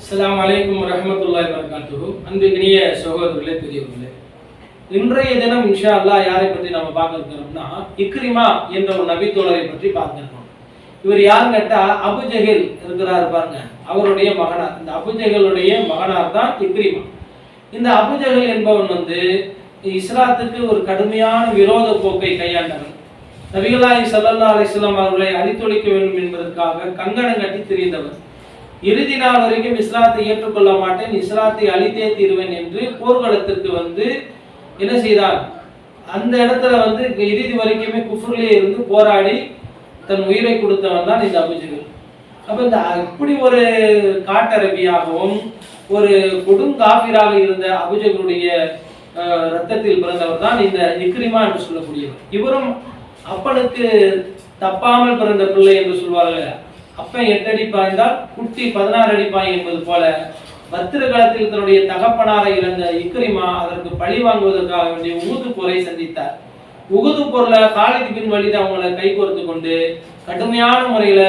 அஸ்ஸலாமு அலைக்கும் வரஹ்மத்துல்லாஹி வரகாத்துஹு அன்பிற்கினிய சகோதரர்களே பெரியவர்களே. இன்றைய தினம் இன்ஷா அல்லாஹ் யாரை பற்றி நம்ம பார்க்க இருக்கிறோம்னா இக்ரிமா என்ற ஒரு நபித்தோழரை பற்றி பார்த்துருக்கோம். இவர் யாருன்னு கேட்டால் அபுஜெகில் இருக்கிறார் பாருங்க. அவருடைய மகனார். இந்த அபுஜெகலுடைய மகனார் தான் இக்ரிமா. இந்த அபுஜெகல் என்பவன் வந்து இஸ்லாத்துக்கு ஒரு கடுமையான விரோத போக்கை கையாண்டவன். நபிகளாய் சல்லல்லா அலிஸ்லாம் அவர்களை அழித்தொழிக்க வேண்டும் என்பதற்காக கங்கணம் கட்டி தெரிந்தவர் இறுதி நாள் வரைக்கும் இஸ்லாத்தை ஏற்றுக்கொள்ள மாட்டேன். இஸ்லாத்தை அழித்தே தீர்வேன் என்று போர்க்களத்திற்கு வந்து என்ன செய்தார்? அந்த இடத்துல வந்து இறுதி வரைக்குமே குஃபுர்லேயே இருந்து போராடி தன் உயிரை கொடுத்தவன் தான் இந்த அபுஜகல். அப்போ இந்த இப்படி ஒரு காட்டரபியாகவும் ஒரு கொடுங்காபிராக இருந்த அபுஜகளுடைய ரத்தத்தில் பிறந்தவர் தான் இந்த இக்ரிமா என்று சொல்லக்கூடியவர். இவரும் அப்பனுக்கு தப்பாமல் பிறந்த பிள்ளை என்று சொல்வார்கள். அப்பன் எட்டு அடி பாய்ந்தால் குட்டி பதினாறு அடி பாய் என்பது போல பத்திர காலத்தில் தன்னுடைய தகப்பனாரை இழந்த இக்ரிமா அதற்கு பழி வாங்குவதற்காக வேண்டிய உகுது போரை சந்தித்தார். உகுது போர்ல காலித் பின் வலிது அவங்களை கை கோர்த்து கொண்டு கடுமையான முறையில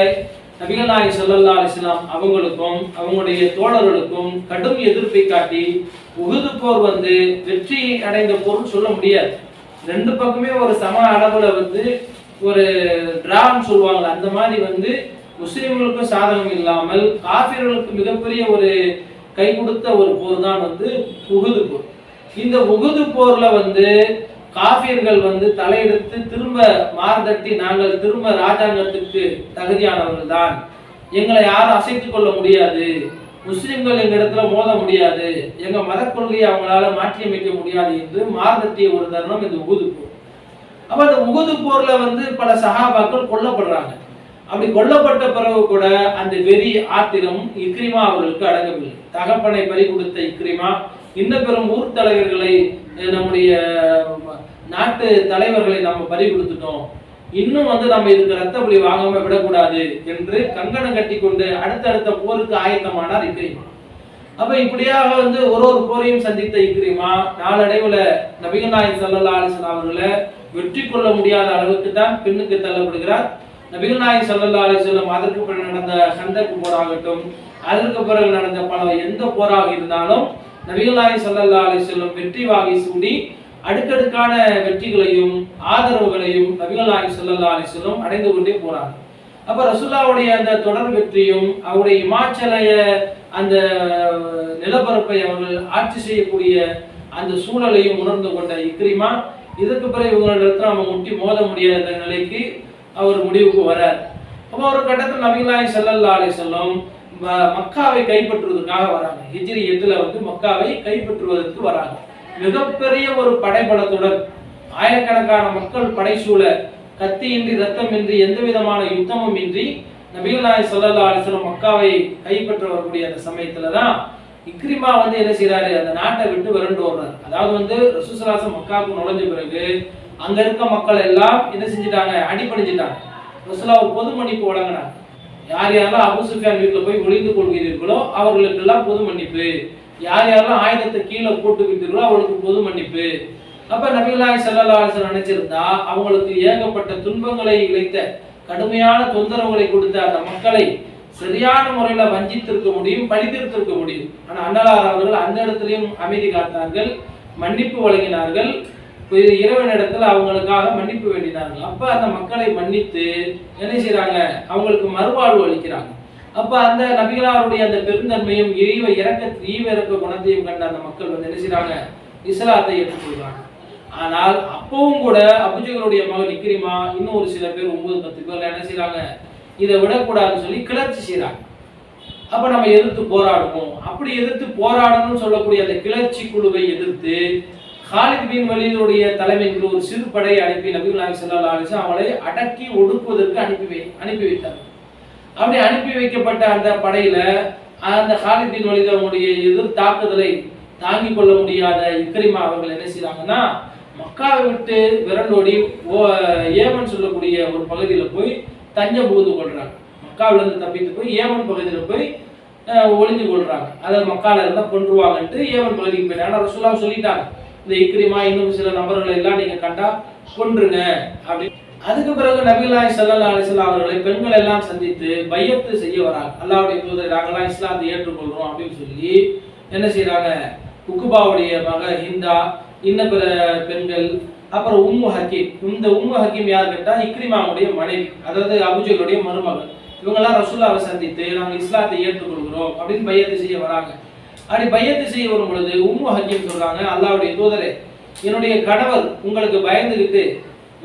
நபிகள் நாயகம் சொல்லல்லா அலிஸ்லாம் அவங்களுக்கும் அவங்களுடைய தோழர்களுக்கும் கடும் எதிர்ப்பை காட்டி உகுது போர் வந்து வெற்றி அடைந்த போர்னு சொல்ல முடியாது. ரெண்டு பக்கமே ஒரு சம அளவுல வந்து ஒரு டிரான்னு சொல்லுவாங்க அந்த மாதிரி வந்து முஸ்லிம்களுக்கும் சாதகம் இல்லாமல் காபிர்களுக்கு மிகப்பெரிய ஒரு கை கொடுத்த ஒரு போர் தான் வந்து உகுது போர். இந்த உகுது போர்ல வந்து காபியர்கள் வந்து தலையெடுத்து திரும்ப மார்தட்டி நாங்கள் திரும்ப ராஜாங்கத்துக்கு தகுதியானவர்கள் தான் எங்களை யாரும் அசைத்து கொள்ள முடியாது. முஸ்லிம்கள் எங்க இடத்துல மோத முடியாது. எங்க மத கொள்கையை அவங்களால மாற்றியமைக்க முடியாது என்று மார்தட்டிய ஒரு தருணம் இந்த உகுது போர். அப்ப அந்த உகுது போர்ல வந்து பல சகாபாக்கள் கொல்லப்படுறாங்க. அப்படி கொல்லப்பட்ட பிறகு கூட அந்த வெறி ஆத்திரம் இக்ரிமா அவர்களுக்கு அடங்கவில்லை. தகப்பனை பறி கொடுத்த இக்ரிமா இன்னும் பெரும் ஊர் தலைவர்களை நம்முடைய நாட்டு தலைவர்களை நம்ம பறி கொடுத்துட்டோம். இன்னும் வந்து நம்ம இதுக்கு ரத்த புலி வாங்காம விடக்கூடாது என்று கங்கணம் கட்டி கொண்டு அடுத்தடுத்த போருக்கு ஆயத்தமானார் இக்ரிமா. அப்ப இப்படியாக வந்து ஒரு ஒரு போரையும் சந்தித்த இக்ரிமா நாளடைவுல நபிகள் நாயகம் ஸல்லல்லாஹு அவர்களை வெற்றி கொள்ள முடியாத அளவுக்கு தான் பின்னுக்கு தள்ளப்படுகிறார். நபிகள் நாயகம் ஸல்லல்லாஹு அதற்கு பிறகு நடந்த ஹந்தக் போராகட்டும் அதற்கு பிறகு நடந்த பல எந்த போராக இருந்தாலும் நபிகள் நாயகம் ஸல்லல்லாஹு வெற்றி வாகி சூடி அடுக்கடுக்கான வெற்றிகளையும் ஆதரவுகளையும் நபிகள் நாயகம் ஸல்லல்லாஹு அலைஹி அடைந்து கொண்டே போறாங்க. அப்ப ரசூல்லாவுடைய அந்த தொடர் வெற்றியும் அவருடைய இமாச்சலைய அந்த நிலப்பரப்பை அவர்கள் ஆட்சி செய்யக்கூடிய அந்த சூழலையும் உணர்ந்து கொண்ட இக்ரிமா இதற்கு பிறகு இவங்களிடத்துல நம்ம முட்டி மோத முடியாத நிலைக்கு அவர் முடிவுக்கு வரார். அப்போ ஒரு கட்டத்தில் நபிகளாய் செல்லல்லா அலைஹி வஸல்லம் மக்காவை கைப்பற்றுவதற்காக வராங்க. ஹிஜ்ரி எட்டுல வந்து மக்காவை கைப்பற்றுவதற்கு வராங்க. மிகப்பெரிய ஒரு படைபலத்துடன் ஆயிரக்கணக்கான மக்கள் படைசூழ கத்தியின்றி ரத்தமின்றி எந்த விதமான யுத்தமும் இன்றி நபிகளாய் நாயகம் ஸல்லல்லாஹு மக்காவை கைப்பற்ற வரக்கூடிய அந்த சமயத்துல தான் இக்ரிமா வந்து என்ன செய்யறாரு அந்த நாட்டை விட்டு விரண்டு ஓடுறாரு. அதாவது வந்து ரசூசலாசம் மக்காவுக்கு நுழைஞ்ச பிறகு அங்க இருக்க மக்கள் எல்லாம் என்ன செஞ்சுட்டாங்க? அடிபணிஞ்சிட்டாங்க. ரசூலா பொது மன்னிப்பு வழங்கினாங்க. யார் யாரெல்லாம் அபு சுஃபியான் வீட்டில் போய் ஒளிந்து கொள்கிறீர்களோ அவர்களுக்கெல்லாம் பொது மன்னிப்பு. யார் யாரெல்லாம் ஆயுதத்தை கீழே போட்டு விட்டீர்களோ அவளுக்கு பொது மன்னிப்பு. அப்ப நபிகளாய் செல்லலாசன் நினைச்சிருந்தா அவங்களுக்கு ஏகப்பட்ட துன்பங்களை இழைத்த கடுமையான தொந்தரவுகளை கொடுத்த அந்த மக்களை சரியான முறையில வஞ்சித்திருக்க முடியும் படித்திருத்திருக்க முடியும். ஆனா அண்ணலார் அவர்கள் அந்த இடத்துலையும் அமைதி காத்தார்கள் மன்னிப்பு வழங்கினார்கள். இ- இறைவனிடத்துல அவங்களுக்காக மன்னிப்பு வேண்டினார்கள். அப்ப அந்த மக்களை மன்னித்து என்ன செய்யறாங்க அவங்களுக்கு மறுவாழ்வு அளிக்கிறாங்க. அப்ப அந்த நபிகளாருடைய அந்த பெருந்தன்மையும் ஈவ இறக்க ஈவ இறக்க குணத்தையும் கண்ட அந்த மக்கள் வந்து என்ன செய்றாங்க? இஸ்லாத்தை ஏற்றுக்கொள்றாங்க ஆனால் அப்பவும் கூட அபுஜகளுடைய மகன் நிக்கிரிமா இன்னும் ஒரு சில பேர் ஒன்பது பத்து பேர்ல என்ன செய்யறாங்க இதை விடக்கூடாதுன்னு சொல்லி கிளர்ச்சி செய்யறாங்க அப்ப நம்ம எதிர்த்து போராடுவோம். அப்படி எதிர்த்து போராடணும்னு சொல்லக்கூடிய அந்த கிளர்ச்சி குழுவை எதிர்த்து ஹாலித் பின் வலீதுடைய தலைமையில் ஒரு சிறு படை அனுப்பி நபிகள் நாயக் ஸல்லல்லாஹு அலைஹி அவளை அடக்கி ஒடுக்குவதற்கு அனுப்பி வை அனுப்பி வைத்தார். அப்படி அனுப்பி வைக்கப்பட்ட அந்த படையில அந்த ஹாலித் பின் வலீத் அவங்களுடைய எதிர் தாக்குதலை தாங்கி கொள்ள முடியாத இக்ரிமா அவர்கள் என்ன செய்கிறாங்கன்னா மக்காவை விட்டு விரண்டோடி ஓ ஏமன் சொல்லக்கூடிய ஒரு பகுதியில் போய் தஞ்சம் புகுந்து கொள்றாங்க. மக்காவிலிருந்து தப்பித்து போய் ஏமன் பகுதியில் போய் ஒளிஞ்சு கொள்றாங்க. அதை மக்கால இருந்தால் கொன்றுவாங்கன்ட்டு ஏமன் பகுதிக்கு போயிட்டாங்க. ஆனா ரசூலா சொல்லிட்டாங்க இந்த இக்ரிமா இன்னும் சில நபர்களை எல்லாம் நீங்க கண்டா கொன்றுங்க அப்படி. அதுக்கு பிறகு நபிகளாய் சல்லா அலிஸ்லாம் அவர்களை பெண்கள் எல்லாம் சந்தித்து பையத்து செய்ய வராங்க. அல்லாவுடைய தூதர் நாங்களாம் இஸ்லாத்தை ஏற்றுக்கொள்றோம் அப்படின்னு சொல்லி என்ன செய்யறாங்க உக்குபாவுடைய மக ஹிந்தா இன்ன பிற பெண்கள் அப்புறம் உம்மு ஹக்கீம். இந்த உம்மு ஹக்கீம் யார் கேட்டா இக்ரிமாவுடைய மனைவி அதாவது அபுஜலுடைய மருமகள். இவங்கெல்லாம் ரசூல்லாவை சந்தித்து நாங்கள் இஸ்லாத்தை ஏற்றுக்கொள்கிறோம் அப்படின்னு பையத்து செய்ய வராங்க. அப்படி பையத்து செய்ய வரும் பொழுது உம்மு ஹக்கீம் சொல்றாங்க அல்லாவுடைய தூதரே என்னுடைய கணவர் உங்களுக்கு பயந்துகிட்டு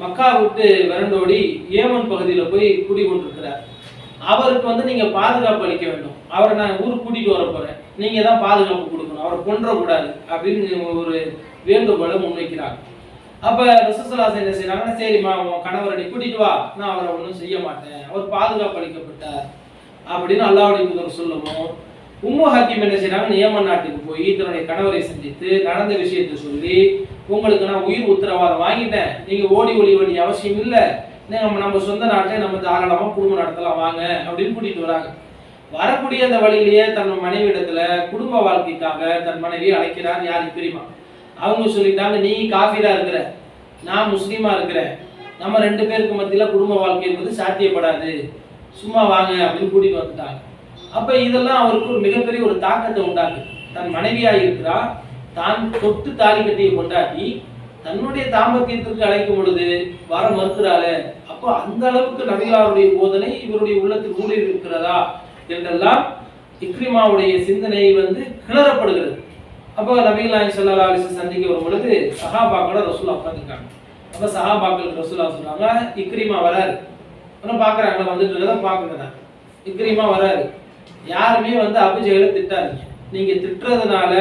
மக்கா விட்டு விரண்டோடி ஏமன் பகுதியில் போய் குடி கொண்டிருக்கிறார் அவருக்கு வந்து நீங்க பாதுகாப்பு அளிக்க வேண்டும். அவரை நான் ஊருக்கு கூட்டிட்டு வர போறேன். நீங்க தான் பாதுகாப்பு கொடுக்கணும். அவரை கொன்றக்கூடாது அப்படின்னு ஒரு வேண்டுகோளை முன்வைக்கிறாங்க. அப்ப ரசூசலாசன் என்ன செய்யறாங்கன்னா சரிம்மா உன் கணவரை நீ கூட்டிட்டு வா. நான் அவரை ஒன்றும் செய்ய மாட்டேன். அவர் பாதுகாப்பு அளிக்கப்பட்டார் அப்படின்னு அல்லாவுடைய தூதர் சொல்லவும் உம்மு ஹக்கீம் என்ன செய்யறாங்க நியமன் நாட்டுக்கு போய் தன்னுடைய கணவரை சந்தித்து நடந்த விஷயத்தை சொல்லி உங்களுக்கு நான் உயிர் உத்தரவாதம் வாங்கிட்டேன். நீங்க ஓடி ஒளி வேண்டிய அவசியம் இல்லை. நம்ம நம்ம சொந்த நாட்டிலே நம்ம தாராளமா குடும்பம் நடத்தலாம் வாங்க. அப்படின்னு கூட்டிட்டு வராங்க. வரக்கூடிய அந்த வழியிலேயே தன் மனைவியிடத்துல குடும்ப வாழ்க்கைக்காக தன் மனைவியை அழைக்கிறார் யாருக்கு தெரியுமா? அவங்க சொல்லிட்டாங்க நீ காஃபிரா இருக்கிற நான் முஸ்லீமா இருக்கிறேன் நம்ம ரெண்டு பேருக்கு மத்தியில குடும்ப வாழ்க்கை என்பது சாத்தியப்படாது. சும்மா வாங்க. அப்படின்னு கூட்டிட்டு வந்துட்டாங்க. அப்ப இதெல்லாம் அவருக்கு ஒரு மிகப்பெரிய ஒரு தாக்கத்தை உண்டாக்கு தன் மனைவியா இருக்கிறா தான் தொட்டு தாலி கட்டியை கொண்டாட்டி தன்னுடைய தாம்பத்தியத்திற்கு அழைக்கும் பொழுது வர மறுக்கிறாளே அப்போ அந்த அளவுக்கு நபிகளாருடைய போதனை இவருடைய உள்ளத்தில் ஊழல் இருக்கிறதா என்றெல்லாம் இக்ரிமாவுடைய சிந்தனை வந்து கிளறப்படுகிறது. அப்போ நபிகளாய் சல்லா அலிசு சந்திக்க வரும் பொழுது சஹாபாக்கள ரசூலா உட்காந்துருக்காங்க அப்போ சஹாபாக்கள் ரசூலா சொல்றாங்க இக்ரிமா வராரு. அப்புறம் பார்க்குறாங்களா வந்துட்டு இருக்கிறத பார்க்குறதா இக்ரிமா வராரு. யாருமே வந்து அபிஜெயில திட்டாதீங்க. நீங்க திட்டுறதுனால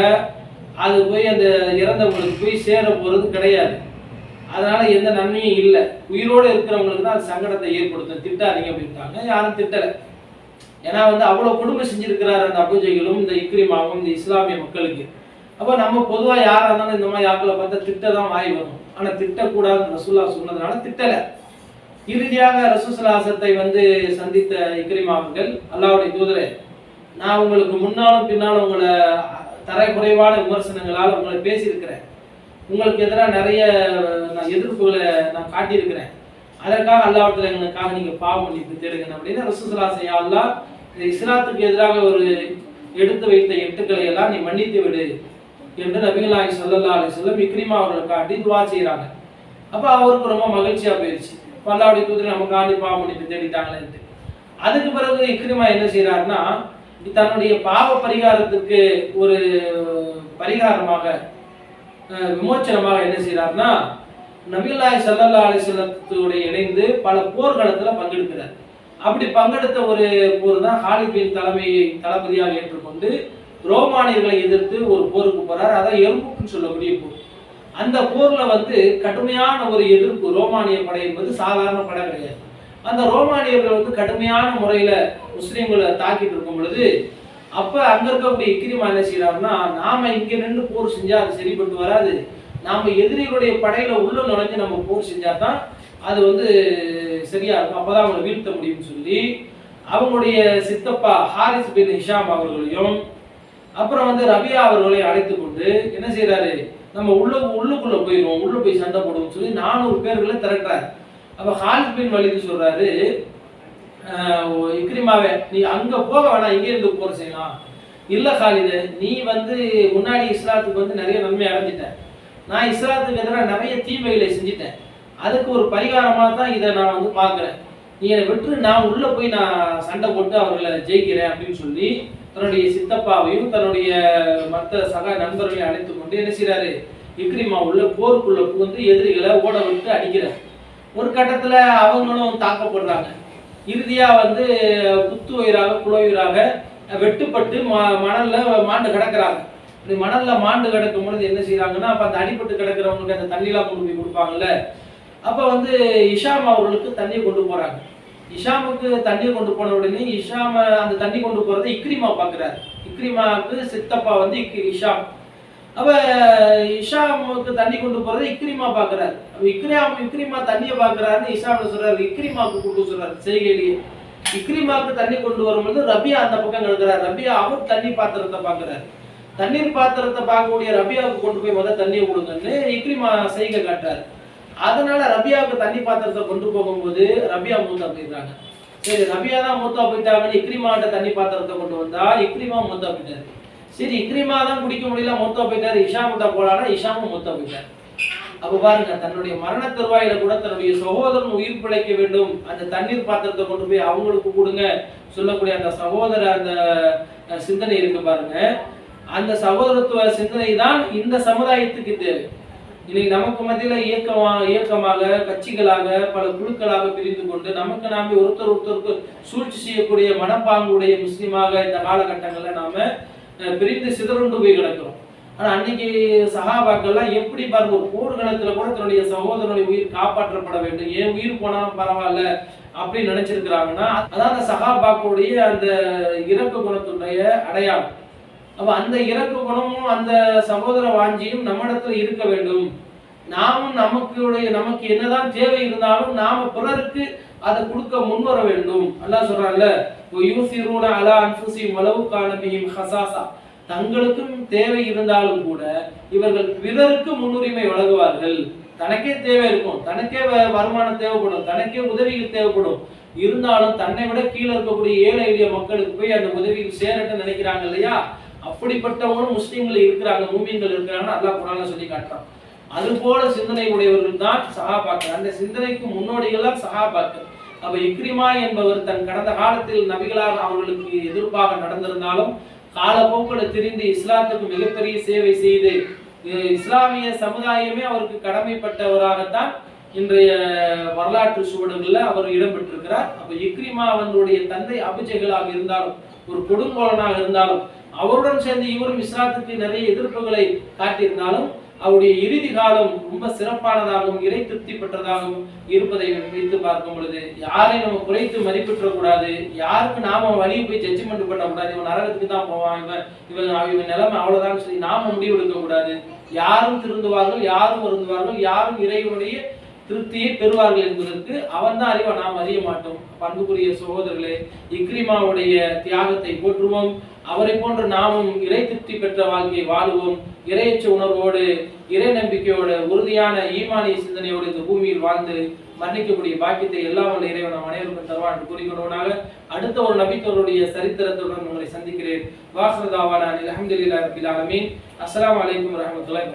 அது போய் அந்த இறந்தவங்களுக்கு போய் சேர போறது கிடையாது. அதனால எந்த நன்மையும் இல்லை. உயிரோடு இருக்கிறவங்களுக்கு தான் அது சங்கடத்தை ஏற்படுத்தும். திட்டாதீங்க அப்படின்ட்டாங்க. யாரும் திட்டலை. ஏன்னா வந்து அவ்வளவு கொடுமை செஞ்சிருக்கிறார் அந்த அபுஜைகளும் இந்த இக்ரிமாவும் இந்த இஸ்லாமிய மக்களுக்கு. அப்போ நம்ம பொதுவாக யாராக இருந்தாலும் இந்த மாதிரி ஆக்களை பார்த்தா திட்ட தான் வாய் வரும். ஆனால் திட்டக்கூடாதுன்னு ரசூல்லா சொன்னதுனால திட்டலை. இறுதியாக ரசூசலாசத்தை வந்து சந்தித்த இக்ரிமா அல்லாவுடைய தூதரே நான் உங்களுக்கு முன்னாலும் பின்னாலும் உங்களை தரக்குறைவான விமர்சனங்களால் உங்களை பேசியிருக்கிறேன். உங்களுக்கு எதிராக நிறைய நான் எதிர்ப்புகளை நான் காட்டியிருக்கிறேன். அதற்காக அல்லாவிடத்தில் எங்களுக்காக நீங்கள் பாவம் மன்னிப்பு தேடுங்க அப்படின்னு ரசூசலாசையா அல்லா இந்த இஸ்லாத்துக்கு எதிராக ஒரு எடுத்து வைத்த எட்டுக்களை எல்லாம் நீ மன்னித்து விடு என்று நபிகளாய் சொல்லல்லா அலி சொல்லம் இக்ரிமா அவர்களை காட்டி துவா செய்கிறாங்க அப்போ அவருக்கு ரொம்ப மகிழ்ச்சியாக போயிடுச்சு பல்லாவுடைய தூதரை நம்ம காண்டி பாவ மன்னிப்பு தேடிட்டாங்களேன்ட்டு. அதுக்கு பிறகு இக்ரிமா என்ன செய்கிறாருன்னா தன்னுடைய பாவ பரிகாரத்துக்கு ஒரு பரிகாரமாக விமோச்சனமாக என்ன செய்யறாருன்னா நபிலாய் சல்லல்லா அலிஸ்லத்துடைய இணைந்து பல போர்க்களத்தில் பங்கெடுக்கிறார். அப்படி பங்கெடுத்த ஒரு போர் தான் ஹாலிபின் தலைமையை தளபதியாக ஏற்றுக்கொண்டு ரோமானியர்களை எதிர்த்து ஒரு போருக்கு போறார். அதான் எறும்புக்குன்னு சொல்லக்கூடிய போர். அந்த போர்ல வந்து கடுமையான ஒரு எதிர்ப்பு ரோமானிய படை என்பது சாதாரண படை கிடையாது. அந்த ரோமானியர்கள் வந்து கடுமையான முறையில முஸ்லீம்களை தாக்கிட்டு இருக்கும் பொழுது அப்ப அங்க இருக்கக்கூடிய இக்கிரிமா என்ன செய்யறாருன்னா நாம இங்க நின்று போர் செஞ்சா அது சரிப்பட்டு வராது. நாம எதிரிகளுடைய படையில உள்ள நுழைஞ்சு நம்ம போர் செஞ்சாதான் அது வந்து சரியா இருக்கும். அப்பதான் அவங்களை வீழ்த்த முடியும்னு சொல்லி அவங்களுடைய சித்தப்பா ஹாரிஸ் பின் ஹிஷாம் அவர்களையும் அப்புறம் வந்து ரபியா அவர்களையும் அழைத்து கொண்டு என்ன செய்யறாரு நம்ம உள்ள உள்ளுக்குள்ள போயிடுவோம். உள்ள போய் சண்டை போடுவோம் சொல்லி நானூறு பேர்களை திரட்டுறாரு. அப்ப ஹாலித் பின் வலிது சொல்றாரு இக்ரிமாவே நீ அங்க போக வேணாம் இங்கே இருந்து போற செய்யலாம். இல்ல ஹாலிது நீ வந்து முன்னாடி இஸ்லாத்துக்கு வந்து நிறைய நன்மை அடைஞ்சிட்ட. நான் இஸ்லாத்துக்கு எதிராக நிறைய தீமைகளை செஞ்சிட்டேன். அதுக்கு ஒரு பரிகாரமாக தான் இதை நான் வந்து பார்க்குறேன். நீ என்னை விட்டு நான் உள்ளே போய் நான் சண்டை போட்டு அவர்களை ஜெயிக்கிறேன் அப்படின்னு சொல்லி தன்னுடைய சித்தப்பாவையும் தன்னுடைய மற்ற சக நண்பர்களையும் அழைத்து கொண்டு என்ன செய்கிறாரு இக்ரிமா உள்ள போருக்குள்ள புகுந்து எதிரிகளை ஓட விட்டு அடிக்கிறார். ஒரு கட்டத்துல அவங்களும் தாக்கப்படுறாங்க. இறுதியா வந்து குத்து உயிராக குலவுயிராக வெட்டுப்பட்டு ம மணல்ல மாண்டு கிடக்குறாங்க. இப்படி மணல்ல மாண்டு கிடக்கும் பொழுது என்ன செய்யறாங்கன்னா அப்ப அந்த அடிபட்டு கிடக்கிறவங்களுக்கு அந்த தண்ணிலாம் கொண்டு போய் கொடுப்பாங்கல்ல. அப்ப வந்து இஷாம் அவர்களுக்கு தண்ணியை கொண்டு போறாங்க. இஷாமுக்கு தண்ணீர் கொண்டு போன உடனே இஷாம அந்த தண்ணி கொண்டு போறதை இக்ரிமா பாக்குறாரு இக்ரிமாவுக்கு சித்தப்பா வந்து இஷாம். அப்ப இஷாமுக்கு தண்ணி கொண்டு போறதை இக்ரிமா பாக்குறாரு அப்ப இக்ரியாம் இக்ரிமா தண்ணியை பாக்குறாருன்னு இஷாம் சொல்றாரு? இக்ரிமாவுக்கு கூட்டு சொல்றாரு. செய்கையிலேயே இக்ரிமாவுக்கு தண்ணி கொண்டு வரும்போது ரபியா அந்த பக்கம் கழுக்கிறார் ரபியா அவர் தண்ணி பாத்திரத்தை பாக்குறாரு தண்ணீர் பாத்திரத்தை பார்க்கக்கூடிய ரபியாவுக்கு கொண்டு போய் முதல்ல தண்ணியை கொடுங்கன்னு இக்ரிமா செய்கை காட்டுறாரு. அதனால ரபியாவுக்கு தண்ணி பாத்திரத்தை கொண்டு போகும்போது ரபியா மூத்தா போயிடுறாங்க. சரி ரபியா தான் மூத்தா போயிட்டாங்கன்னு இக்ரிமாட்ட தண்ணி பாத்திரத்தை கொண்டு வந்தா இக்ரிமா மூத்தா போயிட்டாரு. சரி இக்ரிமா தான் குடிக்க முடியல மூத்தா போயிட்டாரு. இஷாமுத்தா போலானா இஷாமும் மூத்தா போயிட்டாரு. அப்ப பாருங்க தன்னுடைய மரண தருவாயில கூட தன்னுடைய சகோதரன் உயிர் பிழைக்க வேண்டும். அந்த தண்ணீர் பாத்திரத்தை கொண்டு போய் அவங்களுக்கு கொடுங்க. சொல்லக்கூடிய அந்த சகோதர அந்த சிந்தனை இருக்கு பாருங்க. அந்த சகோதரத்துவ சிந்தனை தான் இந்த சமுதாயத்துக்கு தேவை. இன்னைக்கு நமக்கு மத்தியில இயக்கமா இயக்கமாக கட்சிகளாக பல குழுக்களாக பிரிந்து கொண்டு நமக்கு நாம ஒருத்தர் ஒருத்தருக்கு சூழ்ச்சி செய்யக்கூடிய மனப்பாங்குடைய முஸ்லீமாக இந்த காலகட்டங்கள்ல நாம பிரிந்து சிதறுண்டு போய் கிடக்கிறோம். ஆனா அன்னைக்கு சகாபாக்கள்லாம் எப்படி பாருங்க ஒரு போர்க்களத்துல கூட தன்னுடைய சகோதரனுடைய உயிர் காப்பாற்றப்பட வேண்டும். ஏன் உயிர் போனாலும் பரவாயில்ல அப்படின்னு நினைச்சிருக்கிறாங்கன்னா அதான் அந்த சகாபாக்களுடைய அந்த இறக்க குணத்துடைய அடையாளம். அப்ப அந்த இறக்க குணமும் அந்த சகோதர வாஞ்சியும் நம்மிடத்துல இருக்க வேண்டும். நாமும் நமக்குடைய நமக்கு என்னதான் தேவை இருந்தாலும் நாம பிறருக்கு அதை கொடுக்க முன்வர வேண்டும். அல்லாஹ் சொல்றாங்கல்ல யூசிரூன அலா அன்ஃபுசிஹிம் வலவு கான ஹசாசா. தங்களுக்கும் தேவை இருந்தாலும் கூட இவர்கள் பிறருக்கு முன்னுரிமை வழங்குவார்கள். தனக்கே தேவை இருக்கும். தனக்கே வ- வருமானம் தேவைப்படும். தனக்கே உதவிகள் தேவைப்படும். இருந்தாலும் தன்னை விட கீழே இருக்கக்கூடிய ஏழை எளிய மக்களுக்கு போய் அந்த உதவிகள் சேரட்டு நினைக்கிறாங்க இல்லையா? அப்படிப்பட்டவங்களும் முஸ்லீம்கள் இருக்கிறாங்க மூமியங்கள் இருக்கிறாங்கன்னு அல்லாஹ் குரான சொல்லி காட்டுறான். அது போல சிந்தனை உடையவர்கள் தான் சஹாபாக்கள். அந்த சிந்தனைக்கு முன்னோடிகள் தான் சஹாபாக்கள். அப்ப இக்ரிமா என்பவர் தன் கடந்த காலத்தில் நபிகளார் அவர்களுக்கு எதிர்ப்பாக நடந்திருந்தாலும் காலப்போக்கில் திரிந்து இஸ்லாத்துக்கு மிகப்பெரிய சேவை செய்து அஹ் இஸ்லாமிய சமுதாயமே அவருக்கு கடமைப்பட்டவராகத்தான் இன்றைய வரலாற்று சுவடுகளில் அவர் இடம்பெற்றிருக்கிறார். அப்ப இக்ரிமா அவர்களுடைய தந்தை அபிஜகலாக இருந்தாலும் ஒரு கொடுங்கோலனாக இருந்தாலும் அவருடன் சேர்ந்து இவரும் இஸ்லாத்துக்கு நிறைய எதிர்ப்புகளை காட்டியிருந்தாலும் அவருடைய இறுதி காலம் ரொம்ப சிறப்பானதாகவும் இறை திருப்தி பெற்றதாகவும் இருப்பதை வைத்து பார்க்கும் பொழுது யாரையும் நம்ம குறைத்து மதிப்பிட்டுற கூடாது யாருக்கு நாம வழியை போய் ஜட்ஜ்மெண்ட் பண்ண கூடாது இவன் நரகத்துக்கு தான் போவான் இவன் இவன் இவன் நிலைமை அவ்வளவுதான் சொல்லி நாம முடிவு எடுக்க கூடாது யாரும் திருந்துவார்கள் யாரும் வருந்துவார்கள் யாரும் இறைவனுடைய திருப்தியை பெறுவார்கள் என்பதற்கு அவன் தான் அறிவா நாம் அறிய மாட்டோம். பண்புக்குரிய சகோதரர்களே இக்ரிமாவுடைய தியாகத்தை போற்றுவோம். அவரை போன்று நாமும் இறை திருப்தி பெற்ற வாழ்க்கையை வாழுவோம். இறையச்ச உணர்வோடு இறை நம்பிக்கையோடு உறுதியான ஈமானிய சிந்தனையோடு இந்த பூமியில் வாழ்ந்து மன்னிக்கக்கூடிய பாக்கியத்தை எல்லாம் உள்ள இறைவன் நம் அனைவருக்கும் தருவான் என்று கூறிக்கொள்வனாக அடுத்த ஒரு நபித்தோருடைய சரித்திரத்துடன் உங்களை சந்திக்கிறேன். வாசதாவான அலமதுல்லா ரபில் ஆலமீன். அஸ்ஸலாமு அலைக்கும் வரஹ்மத்துல்லாஹி